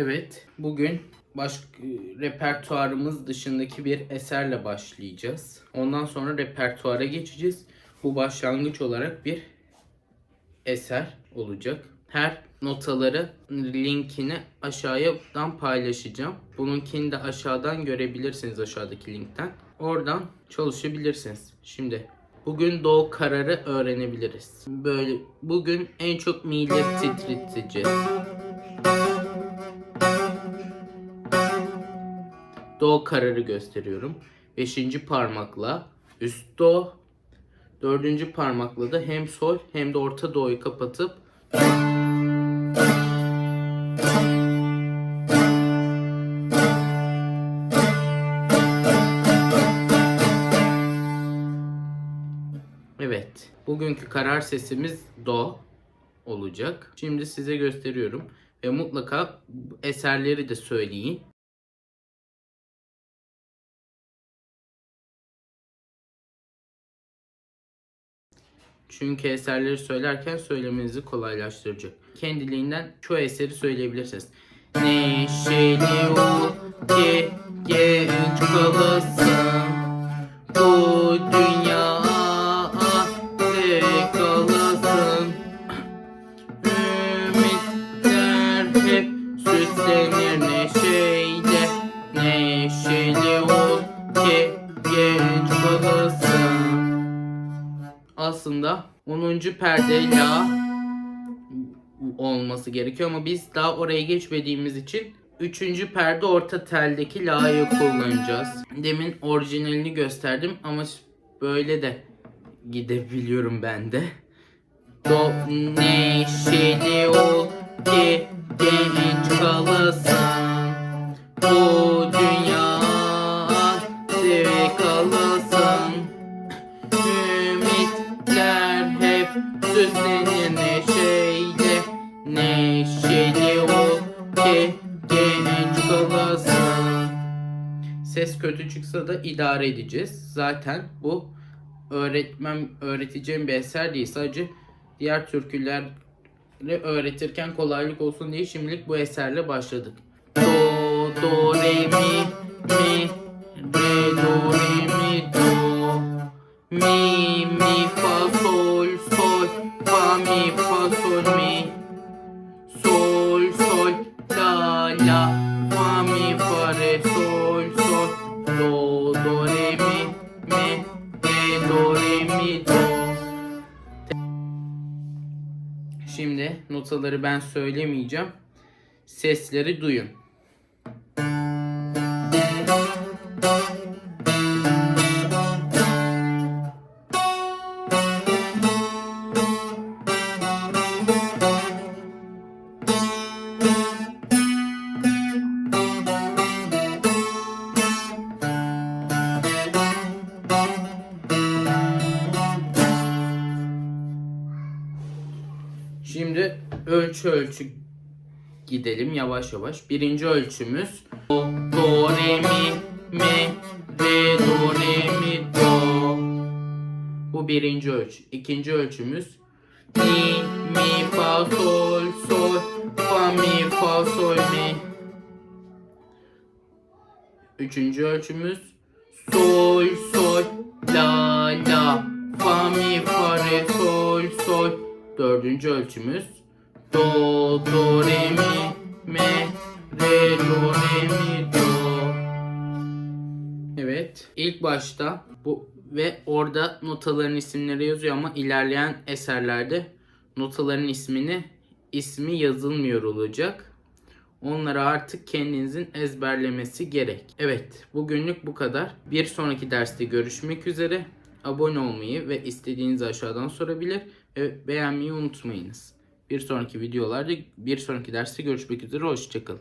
Evet, bugün baş repertuarımız dışındaki bir eserle başlayacağız. Ondan sonra repertuara geçeceğiz. Bu başlangıç olarak bir eser olacak. Her notaları linkini aşağıdan paylaşacağım. Bununkini de aşağıdan görebilirsiniz aşağıdaki linkten. Oradan çalışabilirsiniz. Şimdi bugün do kararı öğrenebiliriz. Böyle bugün en çok mi'leri titreteceğiz. Do kararı gösteriyorum. Beşinci parmakla üst do. Dördüncü parmakla da hem sol hem de orta do'yu kapatıp Evet. Bugünkü karar sesimiz do olacak. Şimdi size gösteriyorum. Ve mutlaka eserleri de söyleyin. Çünkü eserleri söylerken söylemenizi kolaylaştıracak. Kendiliğinden çoğu eseri söyleyebilirsiniz. Neşeli ol Neşeli ol ki genç kalasın aslında 10. perde la olması gerekiyor ama biz daha oraya geçmediğimiz için 3. perde orta teldeki la'yı kullanacağız. Demin orijinalini gösterdim ama böyle de gidebiliyorum ben de. Do neşeli ol ki hep süslenir neşeyle Neşeli ol ki genç kalasın Ses kötü çıksa da idare edeceğiz. Zaten bu öğretmem öğreteceğim bir eser değil. Sadece diğer türküleri öğretirken kolaylık olsun diye şimdilik bu eserle başladık. Do, do, re, mi, mi, fa, sol, mi. Sol, sol, la, la, fa, mi, fa, re, sol, sol. Do, do, re, mi, mi, re, do, re, mi, do. Şimdi notaları ben söylemeyeceğim. Sesleri duyun. Şimdi ölçü ölçü gidelim yavaş yavaş. Birinci ölçümüz do, do re mi mi re do re mi do. Bu birinci ölçü. İkinci ölçümüz mi mi fa sol sol fa mi fa sol mi. Üçüncü ölçümüz sol sol la la fa mi fa re sol sol. Dördüncü ölçümüz do do re mi me re do re mi do. Evet ilk başta bu ve orada notaların isimleri yazıyor ama ilerleyen eserlerde notaların ismini ismi yazılmıyor olacak. Onları artık kendinizin ezberlemesi gerek. Evet, bugünlük bu kadar. Bir sonraki derste görüşmek üzere. Abone olmayı ve istediğinizi aşağıdan sorabilir ve beğenmeyi unutmayınız. Bir sonraki videolarda, bir sonraki derste görüşmek üzere. Hoşçakalın.